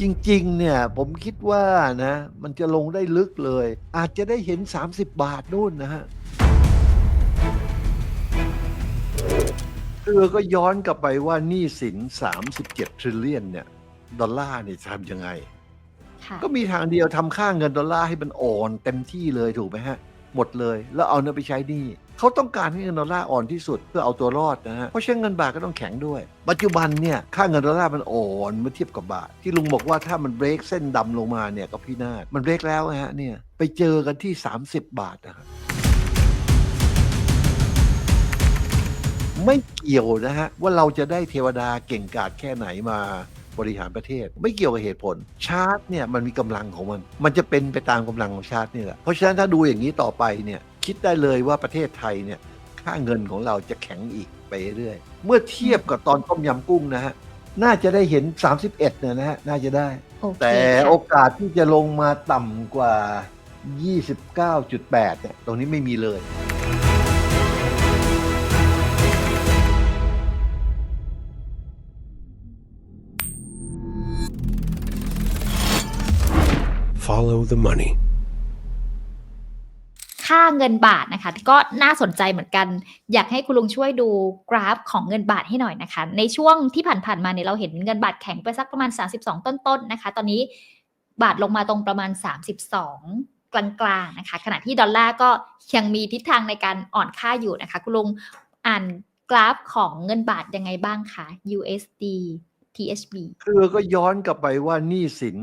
จริงๆ เนี่ย ผมคิดว่านะ มันจะลงได้ลึกเลย อาจจะได้เห็น 30 บาทนู่นนะฮะคือก็ย้อนกลับไปว่าหนี้สิน 37 trillion เนี่ย ดอลลาร์เนี่ยจะทำยังไง ค่ะ ก็มีทางเดียวทำค่าเงินดอลลาร์ให้มันอ่อนเต็มที่เลยถูกไหมฮะ หมดเลย แล้วเอาเงินไปใช้หนี้ เขาต้องการให้เงินดอลลาร์อ่อนที่สุดเพื่อเอาตัวรอดนะฮะ เพราะฉะนั้นเงินบาทก็ต้องแข็งด้วย ปัจจุบันเนี่ยค่าเงินดอลลาร์มันอ่อนเมื่อเทียบกับบาท ที่ลุงบอกว่าถ้ามันเบรกเส้นดำลงมาเนี่ยก็พินาศมันเบรกแล้วนะฮะเนี่ยไปเจอกันที่ 30 บาทนะครับไม่เกี่ยวนะฮะว่าเราจะได้เทวดาเก่งกาจแค่ไหนมาบริหารประเทศ ไม่เกี่ยวกับเหตุผล ชาร์ตเนี่ยมันมีกำลังของมัน มันจะเป็นไปตามกำลังของชาร์ตนี่แหละเพราะฉะนั้นถ้าดูอย่างนี้ต่อไปเนี่ย คิดได้เลยว่าประเทศไทยเนี่ยค่าเงินของเราจะแข็งอีกไปเรื่อยๆเมื่อเทียบกับตอนต้มยำกุ้งนะฮะ น่าจะได้เห็น 31เนี่ยนะฮะ น่าจะได้โอเคแต่ค่ะโอกาสที่จะลงมาต่ำกว่า 29.8 เนี่ย ตรงนี้ไม่มีเลย Follow the money. ค่าเงินบาทนะคะ ก็น่าสนใจเหมือนกัน อยากให้คุณลุงช่วยดูกราฟของเงินบาทให้หน่อยนะคะ ในช่วงที่ผ่านๆมาเนี่ยเราเห็นเงินบาทแข็งไปสักประมาณ 32 ต้นๆนะคะ ตอนนี้บาทลงมาตรงประมาณ 32กลางๆนะคะขณะที่ดอลลาร์ก็ยังมีทิศทางในการอ่อนค่าอยู่นะคะ คุณลุงอ่านกราฟของเงินบาทยังไงบ้างคะ USD THB คือก็ย้อนกลับไปว่านี้สิน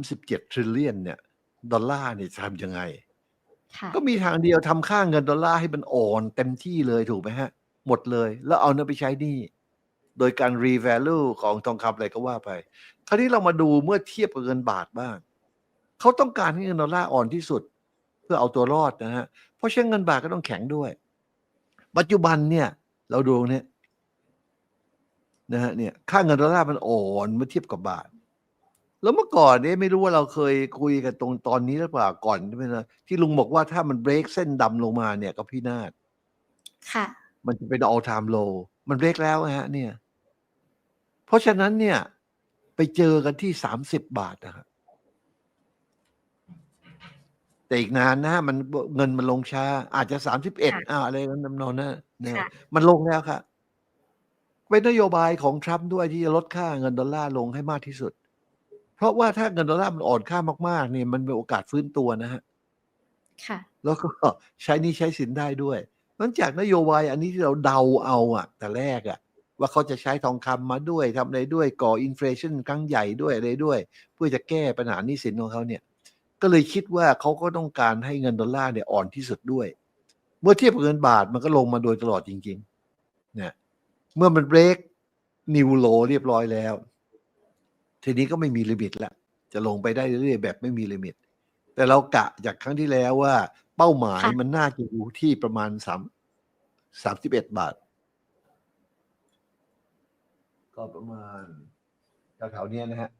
37 trillion เนี่ย ดอลลาร์เนี่ยทำยังไง ค่ะ ก็มีทางเดียวทำค่าเงินดอลลาร์ให้มันอ่อนเต็มที่เลยถูกไหมฮะ หมดเลย แล้วเอาเงินไปใช้หนี้โดยการ revalue ของทองคำอะไรก็ว่าไป คราวนี้เรามาดูเมื่อเทียบกับเงินบาทบ้าง เขาต้องการให้เงินดอลลาร์อ่อนที่สุด เพื่อเอาตัวรอดนะฮะ เพราะฉะนั้นเงินบาทก็ต้องแข็งด้วย ปัจจุบันเนี่ย เราดูเนี่ยนะฮะเนี่ยค่าเงินดอลลาร์มันอ่อนเมื่อเทียบกับบาท แล้วเมื่อก่อนเนี่ยไม่รู้ว่าเราเคยคุยกันตรงตอนนี้หรือเปล่าก่อนใช่ไหมนะที่ลุงบอกว่าถ้ามันเบรกเส้นดำลงมาเนี่ยก็พินาศค่ะ มันจะเป็น all time low มันเบรกแล้วนะฮะ เนี่ย เพราะฉะนั้นเนี่ย ไปเจอกันที่สามสิบบาทนะครับแต่อีกนานนะฮะมันเงินมันลงช้า อาจจะสามสิบเอ็ดค่ะอ่าอะไรนั้นนองนั้นนะค่ะมันลงแล้วครับเป็นนโยบายของทรัมป์ด้วยที่จะลดค่าเงินดอลลาร์ลงให้มากที่สุด เพราะว่าถ้าเงินดอลลาร์มันอ่อนค่ามากๆเนี่ยมันมีโอกาสฟื้นตัวนะฮะค่ะ แล้วก็ใช้หนี้ใช้สินได้ด้วยเนื่องจากนโยบายอันนี้ที่เราเดาเอาอะแต่แรกอะว่าเขาจะใช้ทองคำมาด้วยทำอะไรด้วยก่ออินฟลชันครั้งใหญ่ด้วยอะไรด้วย เพื่อจะแก้ปัญหาหนี้สินของเขาเนี่ย ก็เลยคิดว่าเขาก็ต้องการให้เงินดอลลาร์เนี่ยอ่อนที่สุดด้วย เมื่อเทียบกับเงินบาทมันก็ลงมาโดยตลอดจริงๆเนี่ยเมื่อมันเบรกนิวโลเรียบร้อยแล้ว ทีนี้ก็ไม่มีลิมิตละจะลงไปได้เรื่อยๆแบบไม่มีลิมิต แต่เรากะจากครั้งที่แล้วว่า เป้าหมายค่ะ มันน่าจะอยู่ที่ประมาณสามสามสิบเอ็ดบาท ก็ประมาณแถวๆเนี้ยนะฮะ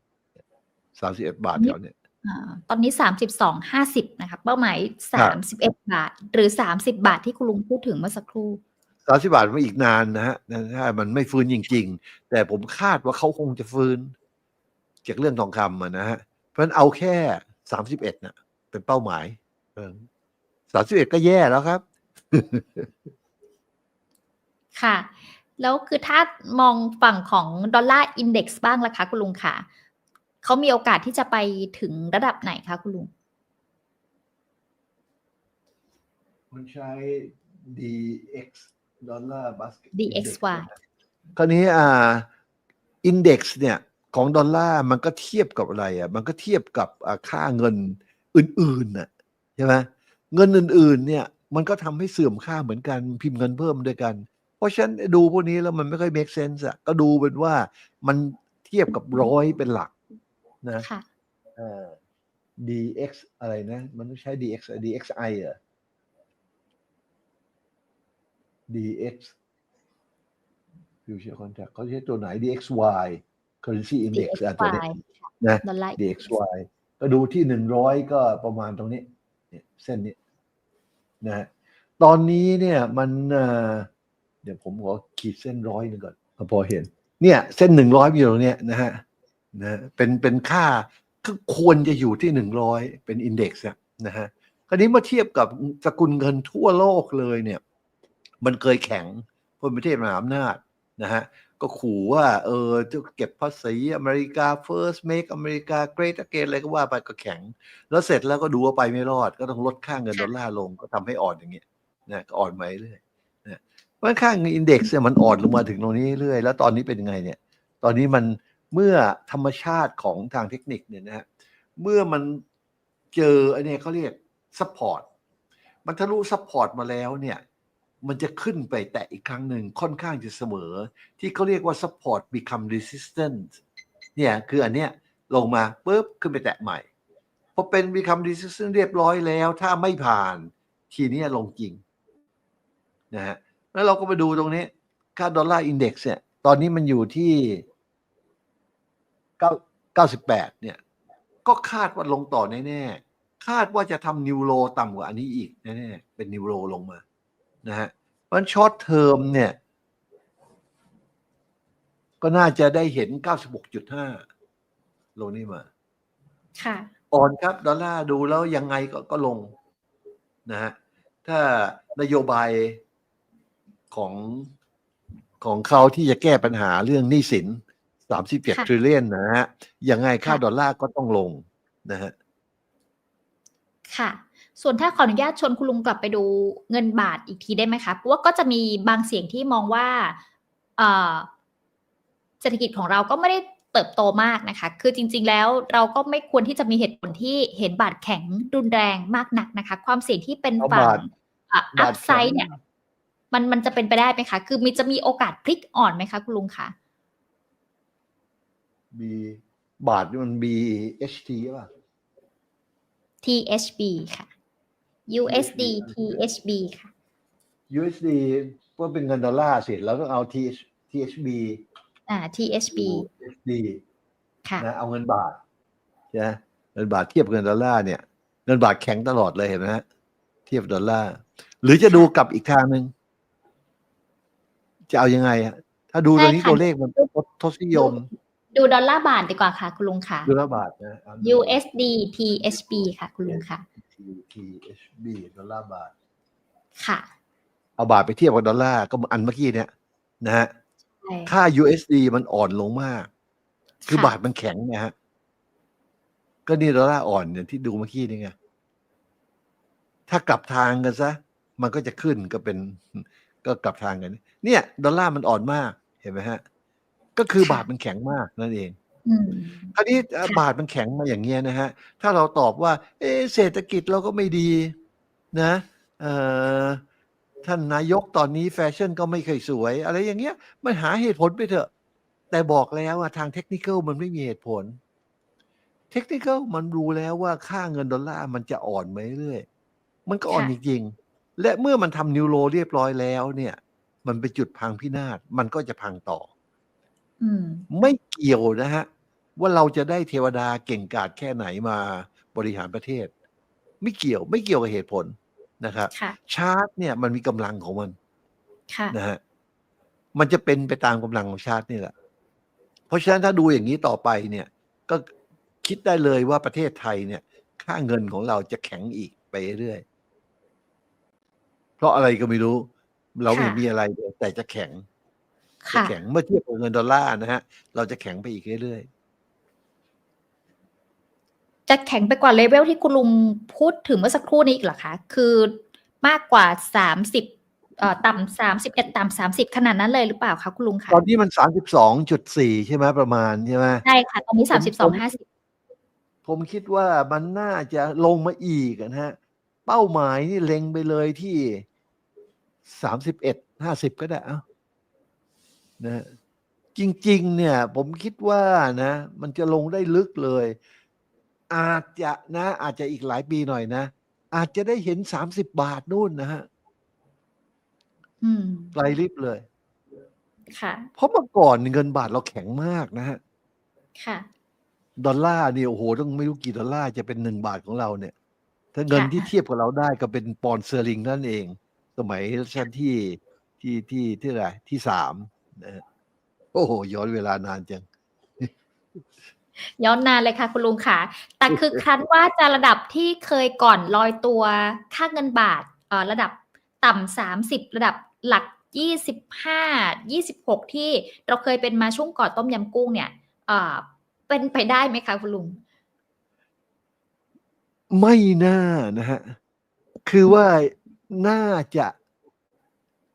สามสิบเอ็ดบาทแถวเนี้ย อ่าตอนนี้สามสิบสองห้าสิบนะคะเป้าหมายครั สาบมสิบเอ็ดบาท หรือสามสิบาทที่คุณลุงพูดถึงเมื่อสักครู่ สามสิบาทมันอีกนานนะฮะถ้ามันไม่ฟื้นจริง ๆ แต่ผมคาดว่าเขาคงจะฟื้น จากเรื่องทองคำอะนะฮะเพราะฉะนั้นเอาแค่สามสิบเอ็ดน่ะ เป็นเป้าหมายสามสิบเอ็ดก็แย่แล้วครับ ค่ะ แล้วคือถ้ามองฝั่งของดอลลาร์อินเด็กซ์บ้างล่ะคะ คุณลุงค่ะเขามีโอกาสที่จะไปถึงระดับไหนคะคุณลุงมันใช้ DX ดอลลาร์บัส DXY คราวนี้อ่าอินเด็กซ์เนี่ย ของดอลลาร์มันก็เทียบกับอะไรอะมันก็เทียบกับอ่าค่าเงินอื่นๆน่ะใช่ไหมเงินอื่นๆเนี่ยมันก็ทำให้เสื่อมค่าเหมือนกันพิมพ์เงินเพิ่มด้วยกัน เพราะฉะนั้นดูพวกนี้แล้วมันไม่ค่อย make sense อะก็ดูเป็นว่ามันเทียบกับร้อยเป็นหลักนะค่ะเอ่อ DX อะไรนะ มันต้องใช้ DX อะ DXI เหรอ DX future contract เขาใช้ตัวไหน DXY currency index อะตัวนี้ DXY นะดอลลาร์ DXY ก็ดูที่หนึ่งร้อยก็ประมาณตรงนี้เนี่ยเส้นนี้นะฮะตอนนี้เนี่ยมันเอ่อเดี๋ยวผมขอขีดเส้นร้อยหนึ่งก่อนพอเห็น เนี่ย เส้นหนึ่งร้อยอยู่ตรงเนี้ยนะฮะนะเป็นเป็นค่าก็ควรจะอยู่ที่หนึ่งร้อยเป็นอินเด็กซ์นะฮะคราวนี้เมื่อเทียบกับสกุลเงินทั่วโลกเลยเนี่ย มันเคยแข็งเพราะเป็นประเทศมหาอำนาจนะฮะ ก็ขู่ว่า เออจะเก็บภาษีอเมริกา first make อเมริกา great again อะไรก็ว่าไปก็แข็ง แล้วเสร็จแล้วก็ดูว่าไปไม่รอด ก็ต้องลดค่าเงินค่ะดอลลาร์ลง ก็ทำให้อ่อนอย่างเงี้ยนะก็อ่อนมาเรื่อยนะเพราะค่าเงินอินเด็กซ์เนี่ยมันอ่อนลงมาถึงตรงนี้เรื่อยแล้วตอนนี้เป็นยังไงเนี่ย ตอนนี้มันเมื่อธรรมชาติของทางเทคนิคเนี่ยนะฮะเมื่อมันเจอไอ้เนี่ยเขาเรียกซัพพอร์ตมันทะลุซัพพอร์ตมาแล้วเนี่ย มันจะขึ้นไปแตะอีกครั้งหนึ่งค่อนข้างจะเสมอ ที่เขาเรียกว่า support become resistant เนี่ยคืออันเนี้ยลงมาปุ๊บขึ้นไปแตะใหม่พอเป็น become resistant เรียบร้อยแล้ว ถ้าไม่ผ่านทีนี้ลงจริงนะฮะแล้วเราก็ไปดูตรงนี้ ค่าดอลลาร์อินเด็กซ์เนี่ยตอนนี้มันอยู่ที่เก้าเก้าสิบแปดเนี่ยก็คาดว่าลงต่อแน่ๆคาดว่าจะทำนิวโรต่ำกว่าอันนี้อีกแน่ๆเป็นนิวโรลงมา นะฮะเพราะช็อตเทอมเนี่ย ก็น่าจะได้เห็น 96.5 ลงนี่มา ค่ะอ่อนครับ ดอลลาร์ดูแล้วยังไงก็ก็ลงนะฮะถ้านโยบายของของเขาที่จะแก้ปัญหาเรื่องหนี้สิน 37ค่ะทริลเลียนนะฮะยังไงค่าค่ะดอลลาร์ก็ต้องลงนะฮะค่ะ ส่วนถ้าขออนุญาตชวนคุณลุงกลับไปดูเงินบาทอีกทีได้ไหมคะ เพราะว่าก็จะมีบางเสียงที่มองว่าเอ่อเศรษฐกิจของเราก็ไม่ได้เติบโตมากนะคะ คือจริง ๆ แล้วเราก็ไม่ควรที่จะมีเหตุผลที่เห็นบาทแข็งรุนแรงมากนักนะคะ ความเสี่ยงที่เป็นเอาฝั่งบาทอับาพทไซแข็งด์เนี่ย มันมันจะเป็นไปได้ไหมคะ คือมีจะมีโอกาสพลิกอ่อนไหมคะ คุณลุงคะมีบาทนี่มัน BHT ป่ะ THB ค่ะ USD THB ค่ะ USD ก็เป็นเงินดอลลาร์สิแล้วต้องเอา TH THB อ่า THB USD ค่ะนะเอาเงินบาทใช่ไหมเงินบาทเทียบกับเงินดอลลาร์เนี่ย เงินบาทแข็งตลอดเลยเห็นไหมฮะเทียบดอลลาร์หรือจะดูกลับอีกทางหนึ่งจะเอายังไงอะถ้าดูตัวนี้ใช่ค่ะตัวเลขมันทศนิยม ดูดอลลาร์บาทดีกว่าค่ะ คุณลุงค่ะดูละบาทนะเอา USD THB ค่ะ คุณลุงค่ะ THB ดอลลาร์บาท ค่ะ เอาบาทไปเทียบกับดอลลาร์ก็อันเมื่อกี้เนี่ยนะฮะใช่ค่า USD มันอ่อนลงมาก คือค่ะบาทมันแข็งนะฮะ ก็นี่ดอลลาร์อ่อนเนี่ยที่ดูเมื่อกี้นี่ไง ถ้ากลับทางกันซะ มันก็จะขึ้นก็เป็น ก็กลับทางกัน เนี่ย ดอลลาร์มันอ่อนมาก เห็นไหมฮะ ก็คือค่ะบาทมันแข็งมากนั่นเองอืม คราวนี้เอ่อค่ะบาทมันแข็งมาอย่างเงี้ยนะฮะ ถ้าเราตอบว่า เอะเศรษฐกิจเราก็ไม่ดีนะเอ่อท่านนายกตอนนี้แฟชั่นก็ไม่เคยสวย อะไรอย่างเงี้ย มันหาเหตุผลไปเถอะ แต่บอกแล้วอะทางเทคนิคมันไม่มีเหตุผล เทคนิคมันรู้แล้วว่าค่าเงินดอลลาร์มันจะอ่อนไปเรื่อยๆมันก็อ่อนค่ะจริงๆ และเมื่อมันทำนิวโรเรียบร้อยแล้วเนี่ย มันเป็นจุดพังพินาศ มันก็จะพังต่ออืมไม่เกี่ยวนะฮะ ว่าเราจะได้เทวดาเก่งกาจแค่ไหนมาบริหารประเทศ ไม่เกี่ยวไม่เกี่ยวกับเหตุผลนะครับค่ะชาร์ตเนี่ยมันมีกำลังของมันค่ะนะฮะมันจะเป็นไปตามกำลังของชาร์ตนี่แหละ เพราะฉะนั้นถ้าดูอย่างนี้ต่อไปเนี่ยก็คิดได้เลยว่าประเทศไทยเนี่ย ค่าเงินของเราจะแข็งอีกไปเรื่อยเพราะอะไรก็ไม่รู้ เราไม่เห็นค่ะมีอะไรเลยแต่จะแข็งจะค่ะแข็งเมื่อเทียบกับเงินดอลลาร์นะฮะ เราจะแข็งไปอีกเรื่อย จะแข็งไปกว่าเลเวลที่คุณลุงพูดถึงเมื่อสักครู่นี้อีกเหรอคะ คือมากกว่าสามสิบเอ่อต่ำสามสิบเอ็ดต่ำสามสิบขนาดนั้นเลยหรือเปล่าคะคุณลุงคะๆตอนนี้มันสามสิบสองจุดสี่ใช่ไหมประมาณใช่ไหมใช่ค่ะ ตอนนี้สามสิบสองห้าสิบผมคิดว่ามันน่าจะลงมาอีกอะนะฮะ เป้าหมายนี่เล็งไปเลยที่สามสิบเอ็ดห้าสิบก็ได้เอ้านะฮะจริง ๆ เนี่ย ผมคิดว่านะ มันจะลงได้ลึกเลย อาจจะนะ อาจจะอีกหลายปีหน่อยนะ อาจจะได้เห็นสามสิบบาทนู่นนะฮะอืมไกลลิบเลย ค่ะ เพราะเมื่อก่อนเงินบาทเราแข็งมากนะฮะ ค่ะ ดอลลาร์เนี่ยโอ้โหต้องไม่รู้กี่ดอลลาร์จะเป็นหนึ่งบาทของเราเนี่ย ถ้าเงินค่ะที่เทียบกับเราได้ก็เป็นปอนด์สเตอร์ลิงนั่นเอง สมัยรัชกาลที่ที่ที่ที่อะไรที่สามนะฮะโอ้โหย้อนเวลานานจัง ย้อนนานเลยค่ะคุณลุงค่ะ แต่คือครั้นว่าจะระดับที่เคยก่อนลอยตัวค่าเงินบาทเอ่อระดับต่ำสามสิบระดับหลักยี่สิบห้ายี่สิบหกที่เราเคยเป็นมาช่วงก่อนต้มยำกุ้งเนี่ยเอ่อเป็นไปได้ไหมคะคุณลุง ไม่น่านะฮะ คือว่าน่าจะ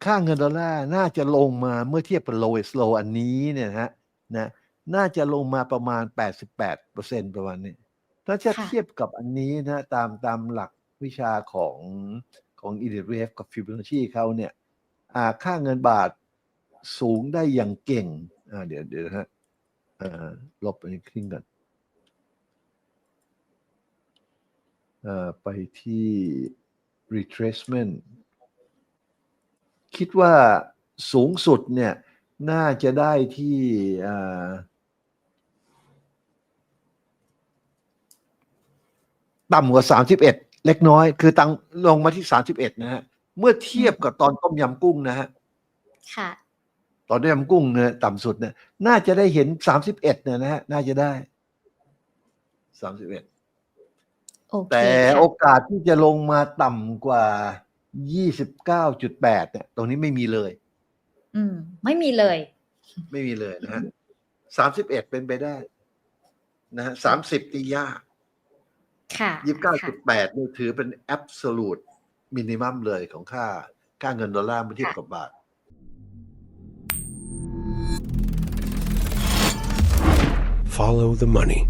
ค่าเงินดอลลาร์น่าจะลงมาเมื่อเทียบกับ lowest low อันนี้เนี่ยนะฮะนะ น่าจะลงมาประมาณ 88เปอร์เซ็นประมาณนี้ ถ้าจะค่ะเทียบกับอันนี้นะตามตามหลักวิชาของของอีเดเรฟกับฟิบ o นัชชีเขาเนี่ยอ่าค่าเงินบาทสูงได้อย่างเก่งอ่าเดี๋ยวเดี๋ยวนะฮะอ่าลบอันนี้ขึ้นก่อนเอ่อไปที่ retracement คิดว่าสูงสุดเนี่ย น่าจะได้ที่อ่า ต่ำกว่า 31 เล็กน้อย คือตังลงมาที่ 31 นะฮะ เมื่อเทียบกับตอนต้มยำกุ้งนะฮะ ค่ะ ตอนต้มยำกุ้งเนี่ยต่ำสุดเนี่ยน่าจะได้เห็น 31เนี่ยนะฮะ น่าจะได้ 31โอเคแต่ค่ะโอกาสที่จะลงมาต่ำกว่า 29.8 เนี่ย ตรงนี้ไม่มีเลย อืม ไม่มีเลย ไม่มีเลยนะฮะ 31 เป็นไปได้ นะฮะ 30นี่ยาก ค่ะ29.8นี่ถือเป็น absolute minimum เลยของค่าค่าเงินดอลลาร์เมื่อเทียบกับบาท Follow the money.